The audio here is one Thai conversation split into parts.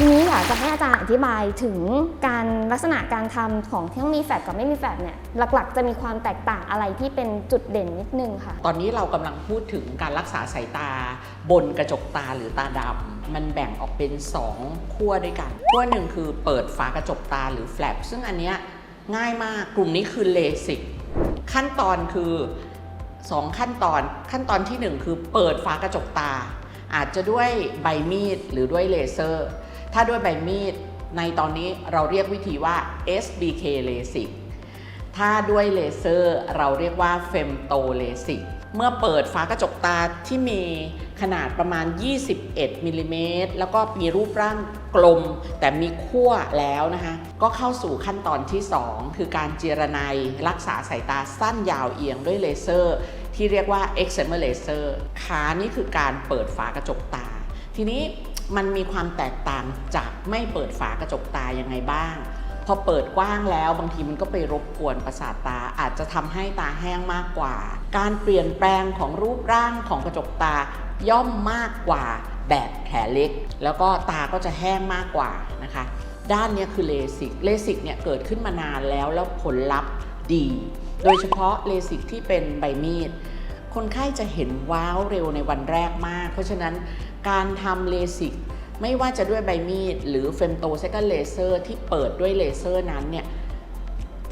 ทีนี้อยากจะให้อาจารย์อธิบายถึงการลักษณะการทำของที่มีแฟดกับไม่มีแฟดเนี่ยหลักๆ จะมีความแตกต่างอะไรที่เป็นจุดเด่นนิดนึงค่ะ ตอนนี้เรากำลังพูดถึงการรักษาสายตา บนกระจกตาหรือตาดำมันแบ่งออกเป็น 2 ขั้วด้วยกันขั้วหนึ่งคือเปิดฝากระจกตาหรือแฟลปซึ่งอันเนี้ยง่ายมากกลุ่มนี้คือเลสิกขั้นตอนคือ 2 ขั้นตอน ขั้นตอนทีหนึ่1 คือเปิดฝากระจกตา อาจจะด้วยใบมีดหรือด้วยเลเซอร์ ถ้าด้วยใบมีดในตอนนี้เราเรียกวิธีว่า SBK LASIK ถ้าด้วยเลเซอร์เราเรียกว่าเฟมโตเลสิกเมื่อเปิดฝากระจกตาที่มีขนาดประมาณ 21มิลลิเมตรแล้วก็มีรูปร่างกลม แต่มีขั้วแล้วนะคะ ก็เข้าสู่ขั้นตอนที่ 2 คือการเจรไนรักษาสายตาสั้นยาวเอียงด้วยเลเซอร์ ที่เรียกว่า excimer laser ขานี่คือการเปิดฝากระจกตา ทีนี้ มันมีความแตกต่างจากไม่เปิดฝากระจกตายังไงบ้าง พอเปิดกว้างแล้วบางทีมันก็ไปรบกวนประสาทตาอาจจะทำให้ตาแห้งมากกว่า การเปลี่ยนแปลงของรูปร่างของกระจกตาย่อมมากกว่าแบบแผลเล็ก แล้วก็ตาก็จะแห้งมากกว่านะคะ ด้านนี้คือเลสิกเลสิกเนี่ยเกิดขึ้นมานานแล้วแล้วผลลัพธ์ดี โดยเฉพาะเลสิกที่เป็นใบมีดคนไข้จะเห็นว้าวเร็วในวันแรกมาก เพราะฉะนั้น การทำเลสิกไม่ว่าจะด้วยใบมีด หรือเฟมโตเซกันเลเซอร์ที่เปิดด้วยเลเซอร์นั้นเนี่ย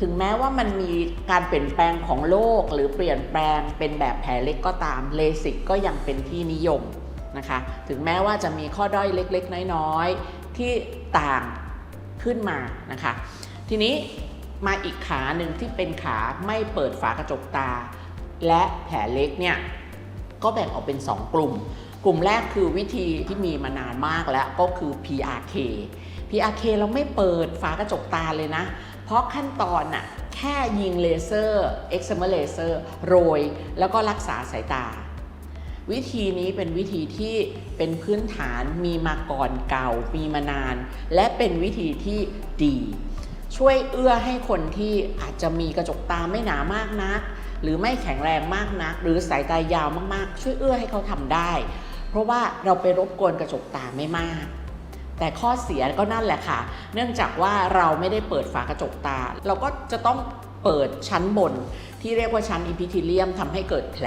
ถึงแม้ว่ามันมีการเปลี่ยนแปลงของโลก หรือเปลี่ยนแปลงเป็นแบบแผลเล็กก็ตามเลสิกก็ยังเป็นที่นิยมนะคะถึงแม้ว่าจะมีข้อด้อยเล็กๆ น้อยๆ ที่ต่างขึ้นมานะคะทีนี้มาอีกขาหนึ่งที่เป็นขาไม่เปิดฝากระจกตา และแผลเล็กเนี่ยก็แบ่งออกเป็น 2 กลุ่ม กลุ่มแรกคือวิธีที่มีมานานมากแล้วก็คือ PRK PRK เราไม่เปิดฝากระจกตาเลยนะ เพราะขั้นตอนน่ะแค่ยิงเลเซอร์ excimer laser โรย แล้วก็รักษาสายตา วิธีนี้เป็นวิธีที่เป็นพื้นฐานมีมาก่อนเก่ามีมานาน และเป็นวิธีที่ดี ช่วยเอื้อให้คนที่อาจจะมีกระจกตาไม่หนามากนัก หรือไม่แข็งแรงมากนัก หรือสายตายาวมากๆ ช่วยเอื้อให้เขาทำได้ ราะว่าเราไปรบกวนกระจกตาไม่มาก แต่ข้อเสียก็นั่นแหละค่ะ เนื่องจากว่าเราไม่ได้เปิดฝากระจกตา เราก็จะต้องเปิดชั้นบน ที่เรียกว่าชั้นอีพิทิเลียมทำให้เกิดแผล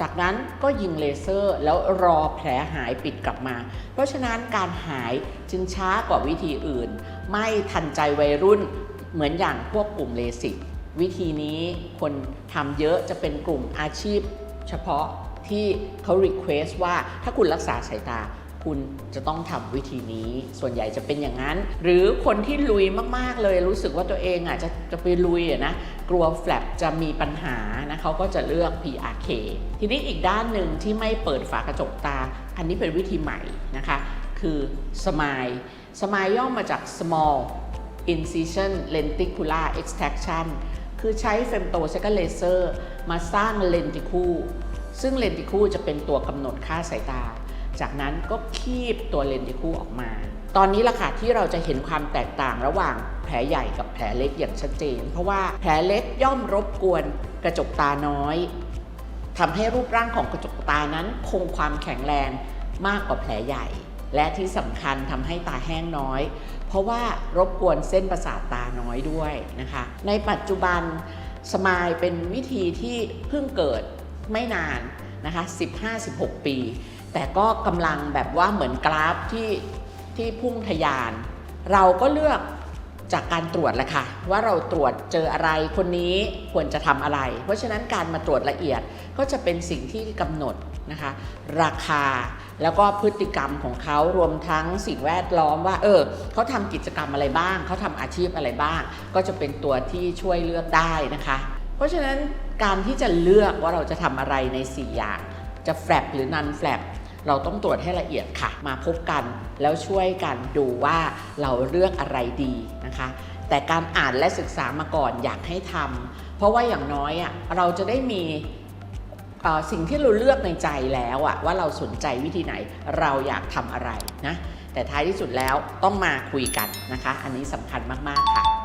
จากนั้นก็ยิงเลเซอร์แล้วรอแผลหายปิดกลับมา เพราะฉะนั้นการหายจึงช้ากว่าวิธีอื่น ไม่ทันใจวัยรุ่นเหมือนอย่างพวกกลุ่มเลสิกวิธีนี้คนทำเยอะจะเป็นกลุ่มอาชีพ เฉพาะ ที่เขา request ว่าถ้าคุณรักษาสายตา คุณจะต้องทำวิธีนี้ ส่วนใหญ่จะเป็นอย่างนั้น หรือคนที่ลุยมากๆเลยรู้สึกว่าตัวเองอะจะจะไปลุยนะกลัวแฟลปจะมีปัญหานะเขาก็จะเลือก PRK ทีนี้อีกด้านหนึ่งที่ไม่เปิดฝากระจกตา อันนี้เป็นวิธีใหม่นะคะ คือ SMILE SMILE ย่อมาจาก small incision lenticular extraction คือใช้เฟมโตเซกเลเซอร์มาสร้างเลนติคู ซึ่งเลนติคูจะเป็นตัวกำหนดค่าสายตา จากนั้นก็คีบตัวเลนติคูออกมา ตอนนี้ละค่ะที่เราจะเห็นความแตกต่างระหว่างแผลใหญ่กับแผลเล็กอย่างชัดเจน เพราะว่าแผลเล็กย่อมรบกวนกระจกตาน้อยทำให้รูปร่างของกระจกตานั้นคงความแข็งแรงมากกว่าแผลใหญ่ และที่สำคัญทำให้ตาแห้งน้อย เพราะว่ารบกวนเส้นประสาทตาน้อยด้วยนะคะ ในปัจจุบันสมายเป็นวิธีที่เพิ่งเกิด ไม่นานนะคะ 15-16 ปี แต่ก็กำลังแบบว่าเหมือนกราฟที่ที่พุ่งทะยาน เราก็เลือกจากการตรวจแหละค่ะ ว่าเราตรวจเจออะไรคนนี้ควรจะทำอะไร เพราะฉะนั้นการมาตรวจละเอียดก็จะเป็นสิ่งที่กำหนดนะคะ ราคาแล้วก็พฤติกรรมของเขารวมทั้งสิ่งแวดล้อมว่า เออเขาทำกิจกรรมอะไรบ้าง เขาทำอาชีพอะไรบ้าง ก็จะเป็นตัวที่ช่วยเลือกได้นะคะ เพราะฉะนั้นการที่จะเลือกว่าเราจะทำอะไรใน 4 อย่าง จะแฟลปหรือนันแฟลปเราต้องตรวจให้ละเอียดค่ะ มาพบกันแล้วช่วยกันดูว่าเราเลือกอะไรดีนะคะ แต่การอ่านและศึกษามาก่อนอยากให้ทำเพราะว่าอย่างน้อยอะเราจะได้มีสิ่งที่เราเลือกในใจแล้วอะว่าเราสนใจวิธีไหนเราอยากทำอะไรนะแต่ท้ายที่สุดแล้วต้องมาคุยกันนะคะ อันนี้สำคัญมาก ๆ ค่ะ